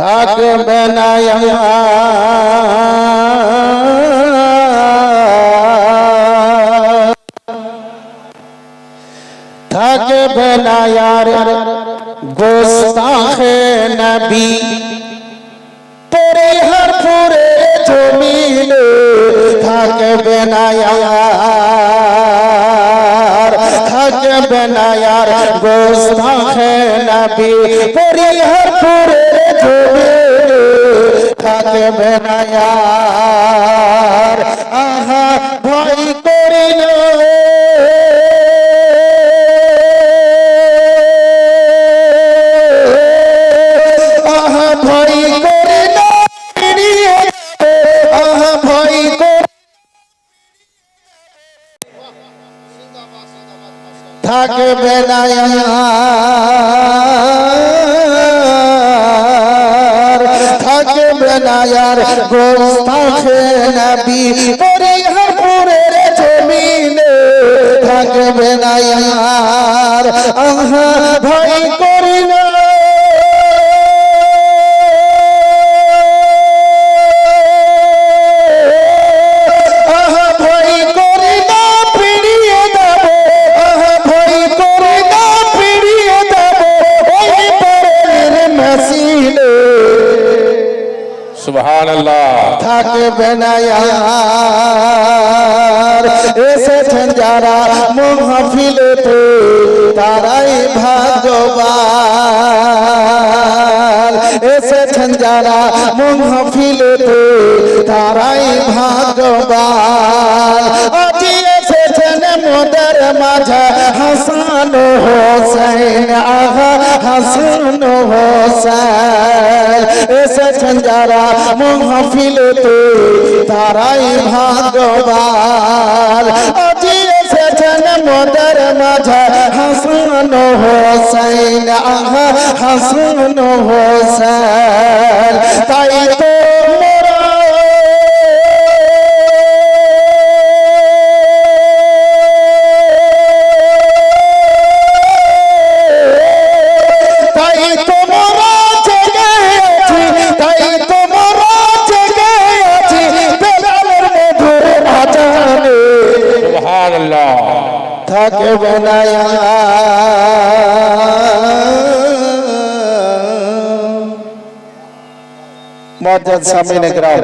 ہاں۔ تھاک بنایا تھاک بنایا گستاخ نبی۔ پورے ہر پورے جو میلے تھاک بنایا۔ থাকবে না यार গোস্তাখে নবী পরিহারপুরে জমিনে থাকবে না থাকবে না থাকবে না আর গোস্তাখে নবী। পরিহারপুরের জমিনে। থাকবে না আর আহা, ভাই করি মেশিনে সুবহান আল্লাহ থাকবে না আর এসেছেন যারা মহাফিলেতে তারাই ভাগ্যবান। এসেছেন যারা মহাফিলেতে তারাই ভাগ্যবান। আজি এসেছেন মোদের মাঝে হাসান হোসেন। হাসান হোসেন। এসেছেন যারা মহাফিলেতে তারাই ভাগ্যবান। আজি এসেছেন মদের মাঝে হাসান হোসেন। আহা, হাসান হোসেন। তাই থাকবে না মজ্জাদ সামিনে গ্রাম